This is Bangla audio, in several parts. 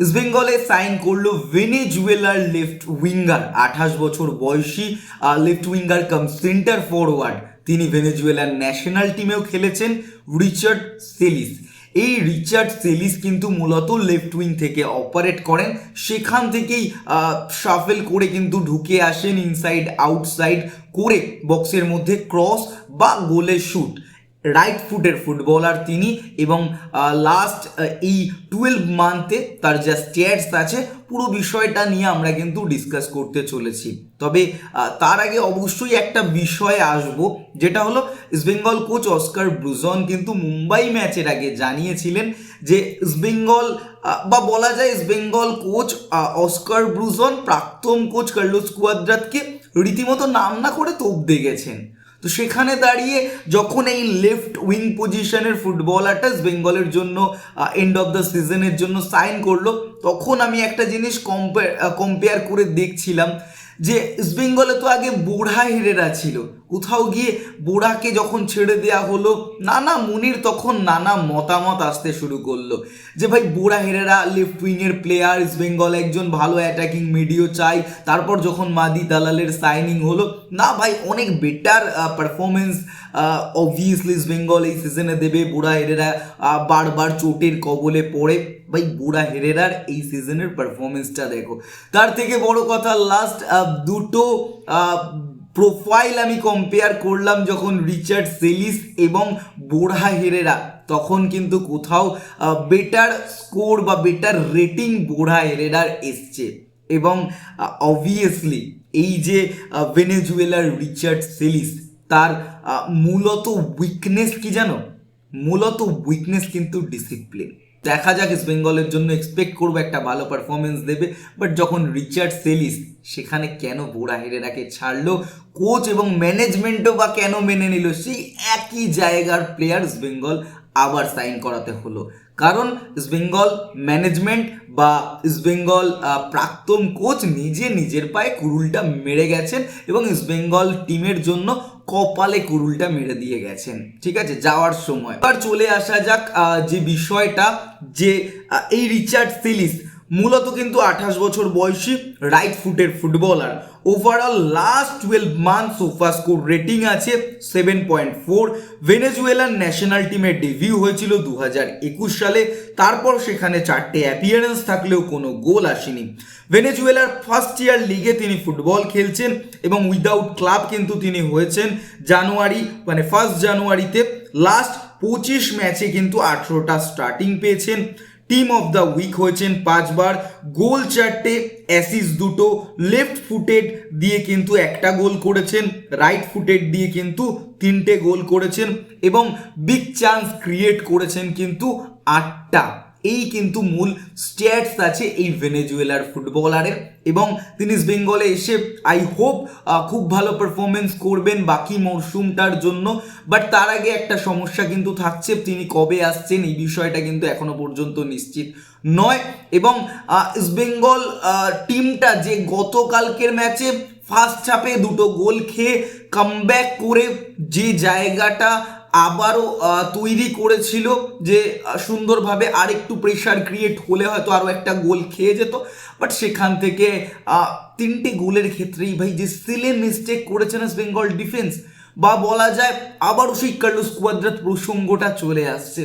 ইস্টবেঙ্গলে সাইন করল ভেনেজুয়েলার লেফট উইঙ্গার আঠাশ বছর বয়সী left winger cum centre forward তিনি ভেনেজুয়েলার ন্যাশনাল টিমেও খেলেছেন রিচার্ড সেলিস এই রিচার্ড সেলিস কিন্তু মূলত লেফট উইং থেকে অপারেট করেন। সেখান থেকেই শাফেল করে কিন্তু ঢুকে আসেন ইনসাইড আউটসাইড করে বক্সের মধ্যে ক্রস বা গোলে শুট রাইট ফুটের ফুটবলার তিনি এবং লাস্ট এই টুয়েলভ মান্থে তার যা স্ট্যাটস আছে, পুরো বিষয়টা নিয়ে আমরা কিন্তু ডিসকাস করতে চলেছি। তবে তার আগে অবশ্যই একটা বিষয়ে আসব, যেটা হলো ইস্টবেঙ্গল কোচ অস্কার ব্রুজন কিন্তু মুম্বাই ম্যাচের আগে জানিয়েছিলেন যে ইস্টবেঙ্গল বা বলা যায় East Bengal coach Oscar Bruzon প্রাক্তন কোচ কার্লোস কুয়াদ্রাতকে রীতিমতো নাম না করে তোপ দেখেছেন তো সেখানে দাঁড়িয়ে যখন এই লেফট উইং পজিশনের ফুটবলারটা বেঙ্গলের জন্য এন্ড অফ দ্য সিজনের জন্য সাইন করল, তখন আমি একটা জিনিস কম্পেয়ার কম্পেয়ার করে দেখছিলাম। যে ইস্টবেঙ্গলে তো আগে বোড়া হিরেরা ছিল। কোথাও গিয়ে বোড়াকে যখন ছেড়ে দেওয়া হলো, নানা মুনির তখন নানা মতামত আসতে শুরু করল। যে ভাই, বোড়া হেরেরা লেফট উইংয়ের প্লেয়ার ইস্ট বেঙ্গল একজন ভালো অ্যাটাকিং মিডিও চাই। তারপর যখন মাদি দালালের সাইনিং হলো, না ভাই, অনেক বেটার পারফরমেন্স অবভিয়াসলি বেঙ্গল এই সিজনে দেবে বুড়া হেরেরা বারবার চোটের কবলে পড়ে। ভাই, বুড়া হেরেরার এই সিজনের পারফরমেন্সটা দেখো। তার থেকে বড় কথা লাস্ট দুটো প্রোফাইল আমি কম্পেয়ার করলাম যখন রিচার্ড সেলিস এবং বোড়া হেরেরা, তখন কিন্তু কোথাও বেটার স্কোর বা বেটার রেটিং বোড়া হেরেরার এসছে। এবং অবভিয়াসলি এই যে ভেনেজুয়েলার রিচার্ড সেলিস তার মূলত উইকনেস কি জানো? মূলত উইকনেস কিন্তু ডিসিপ্লিন দেখা যাক ইস্ট বেঙ্গলের জন্য এক্সপেক্ট করব একটা ভালো পারফরমেন্স দেবে বাট যখন রিচার্ড সেলিস সেখানে কেন বোড়া হেরেরাকে ছাড়লো কোচ এবং ম্যানেজমেন্টও বা কেন মেনে নিল, সেই একই জায়গার প্লেয়ার ইস্ট বেঙ্গল আবার সাইন করাতে হলো। কারণ ইস্টবেঙ্গল ম্যানেজমেন্ট বা ইস্টবেঙ্গল প্রাক্তন কোচ নিজে নিজের পায়ে কুরুলটা মেরে গেছেন এবং ইস্টবেঙ্গল টিমের জন্য কপালে কুরুলটা মেরে দিয়ে গেছেন। ঠিক আছে? যাওয়ার সময়। এবার চলে আসা যাক যে বিষয়টা যে এই রিচার্ড সিলিস মূলত কিন্তু আঠাশ বছর বয়সী রাইট ফুটের footballer overall last twelve month SofaScore rating আছে সেভেন পয়েন্ট ফোর ভেনেজুয়েলার ন্যাশনাল টিমের ডেবিউ হয়েছিল দু হাজার একুশ সালে। তারপর সেখানে চারটে অ্যাপিয়ারেন্স থাকলেও কোনো গোল আসেনি। ভেনেজুয়েলার ফার্স্ট ইয়ার লিগে তিনি ফুটবল খেলছেন এবং উইদাউট ক্লাব কিন্তু তিনি হয়েছেন জানুয়ারি মানে ফার্স্ট জানুয়ারিতে। লাস্ট পঁচিশ ম্যাচে কিন্তু আঠেরোটা স্টার্টিং পেয়েছেন। টিম অফ দ্য উইক হয়েছেন পাঁচবার। গোল চারটে অ্যাসিস দুটো। লেফট ফুটেড দিয়ে কিন্তু একটা গোল করেছেন। রাইট ফুটেড দিয়ে কিন্তু তিনটে গোল করেছেন। এবং বিগ চান্স ক্রিয়েট করেছেন কিন্তু আটটা। এই কিন্তু মূল স্ট্যাটস আছে এই ভেনেজুয়েলার ফুটবলারের এবং তিনি বেঙ্গলে এসে আই হোপ খুব ভালো পারফরমেন্স করবেন বাকি মরশুমটার জন্য। বাট তার আগে একটা সমস্যা কিন্তু থাকছে তিনি কবে আসছেন এই বিষয়টা কিন্তু এখনও পর্যন্ত নিশ্চিত নয়। এবং আহ, ইস্ট বেঙ্গল টিমটা যে গতকালকের ম্যাচে ফার্স্ট হাফে দুটো গোল খেয়ে কামব্যাক করে যে জায়গাটা আবারও তৈরি করেছিল যে সুন্দরভাবে আরেকটু প্রেশার ক্রিয়েট হলে হয়তো আরও একটা গোল খেয়ে যেত। বাট সেখান থেকে তিনটে গোলের ক্ষেত্রেই ভাই যে সিলে মিস্টেক করেছেন ইস্ট বেঙ্গল ডিফেন্স বা বলা যায় আবারও সেই কার্লোস কুয়াদ্রাত প্রসঙ্গটা চলে আসছে।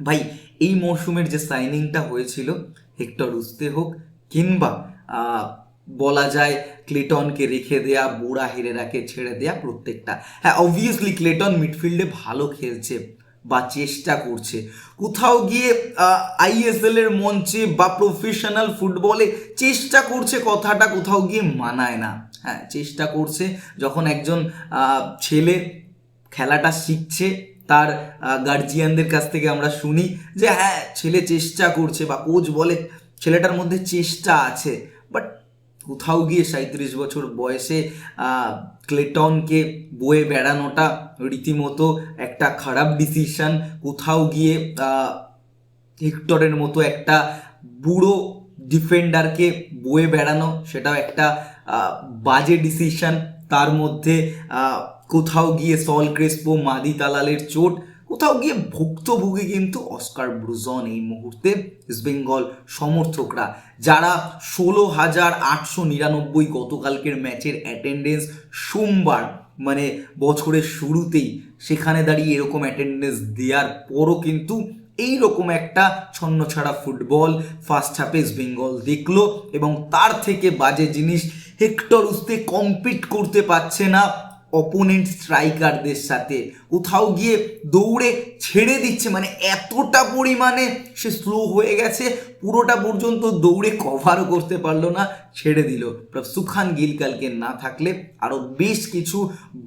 ভাই, এই মরশুমের যে সাইনিংটা হয়েছিল হেক্টর উস্তে হোক কিংবা বলা যায় ক্লেটনকে রেখে দেয়া, বুড়া হেরেরাকে ছেড়ে দেয়া প্রত্যেকটা। হ্যাঁ অবভিয়াসলি ক্লেটন মিডফিল্ডে ভালো খেলছে বা চেষ্টা করছে। কোথাও গিয়ে আইএসএল এর মঞ্চে বা প্রফেশনাল ফুটবলে চেষ্টা করছে কথাটা কোথাও গিয়ে মানায় না। হ্যাঁ চেষ্টা করছে যখন একজন ছেলে খেলাটা শিখছে, তার গার্জিয়ানদের কাছ থেকে আমরা শুনি যে হ্যাঁ ছেলে চেষ্টা করছে বা কোচ বলে ছেলেটার মধ্যে চেষ্টা আছে। কোথাও গিয়ে সাঁত্রিশ বছর বয়সে ক্লেটনকে বয়ে বেড়ানোটা রীতিমতো একটা খারাপ ডিসিশন কোথাও গিয়ে হেক্টরের মতো একটা বুড়ো ডিফেন্ডারকে বয়ে বেড়ানো, সেটাও একটা বাজে ডিসিশন তার মধ্যে কোথাও গিয়ে সল ক্রেসপো মাদি তালালের চোট কোথাও গিয়ে ভুক্তভোগী কিন্তু অস্কার ব্রুজন এই মুহূর্তে ইস্ট বেঙ্গল সমর্থকরা, যারা ষোলো হাজার আটশো নিরানব্বই গতকালকের ম্যাচের অ্যাটেন্ডেন্স সোমবার মানে বছরের শুরুতেই সেখানে দাঁড়িয়ে এরকম অ্যাটেন্ডেন্স দেওয়ার পরও কিন্তু এই রকম একটা ছন্নছাড়া ফুটবল ফার্স্ট হাফে বেঙ্গল দেখল এবং তার থেকে বাজে জিনিস হেক্টর উস্তে কম্পিট করতে পারছে না। অপোনেন্ট স্ট্রাইকারদের সাথে। কোথাও গিয়ে দৌড়ে ছেড়ে দিচ্ছে মানে এতটা পরিমাণে সে স্লো হয়ে গেছে, পুরোটা পর্যন্ত দৌড়ে কভারও করতে পারল না, ছেড়ে দিল। সুখান গিলকালকে না থাকলে আরও বেশ কিছু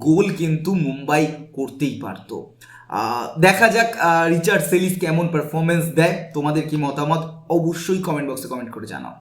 গোল কিন্তু মুম্বাই করতেই পারতো। দেখা যাক রিচার্ড সেলিস কেমন পারফরমেন্স দেয়। তোমাদের কি মতামত? অবশ্যই কমেন্ট বক্সে কমেন্ট করে জানাও।